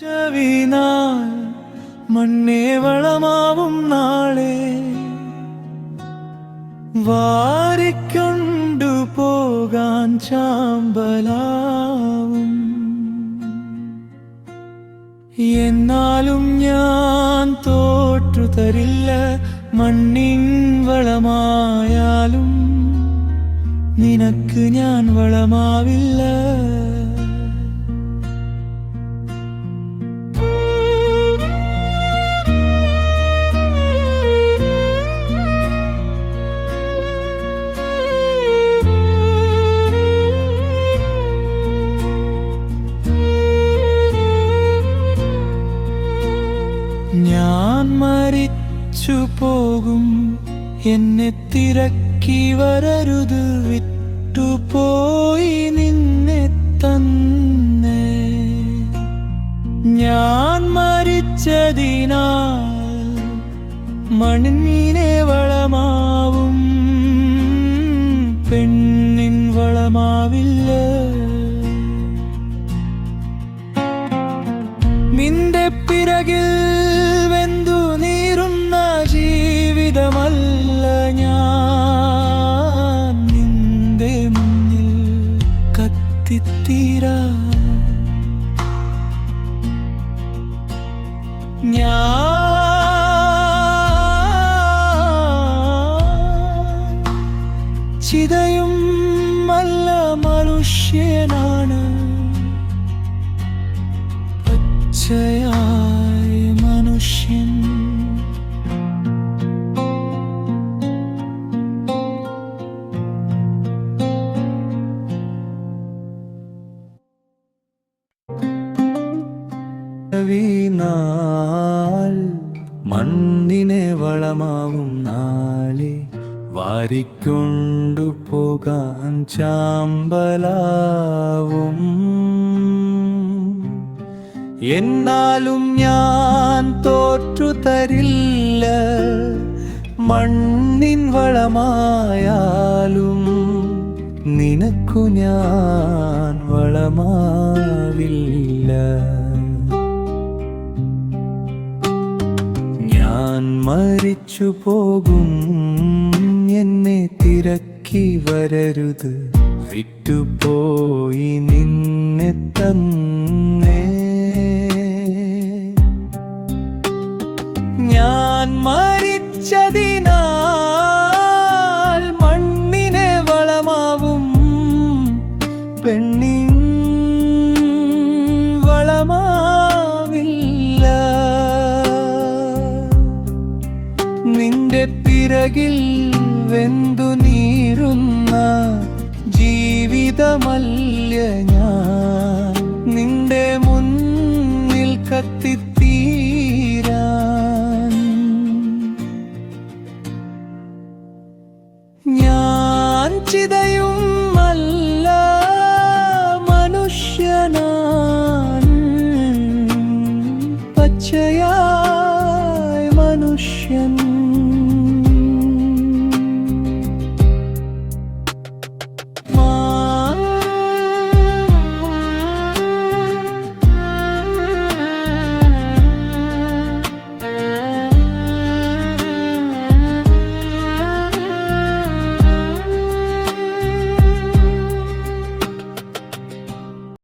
ചെവിനാൽ മണ്ണേ വളമാവും നാളെ. വാരിക്കൊണ്ടു പോകാൻ ചാമ്പലാവും. എന്നാലും ഞാൻ തോറ്റു തരില്ല മണ്ണിൻ വളമായാലും. നിനക്ക് ഞാൻ വളമാവില്ല. മരിച്ചു പോകും എന്നെ തിരക്കി വരരുത്. വിട്ടുപോയി നിന്നെ തന്നെ. ഞാൻ മരിച്ചതിനാൽ മണ്ണിനെ വളമാവും. പെണ്ണിൻ വളമാവില്ല. നിന്റെ പിറകിൽ ഞാൻ ചിതയും നല്ല മനുഷ്യനാണ്. മനുഷ്യൻ. മണ്ണിനെ വളമാവും നാളെ വാരിക്കൊണ്ടു പോകാൻ ചാമ്പലാവും. എന്നാലും ഞാൻ തോറ്റു തരില്ല. മണ്ണിൻ വളമായാലും നിനക്കു ഞാൻ വളമാവില്ല. മരിച്ചു പോകും എന്നെ തിരക്കി വരരുത്. വിട്ടുപോയി നിന്നെ തന്നേ. ഞാൻ മരിച്ചതിനാൽ പിറകിൽ വെന്തു നീരുന്ന ജീവിതമല്ല ഞാൻ. നിന്റെ മുന്നിൽ കത്തിത്തീരാൻ ഞാൻ ചിതയും അല്ല മനുഷ്യനാൻ. പച്ചയ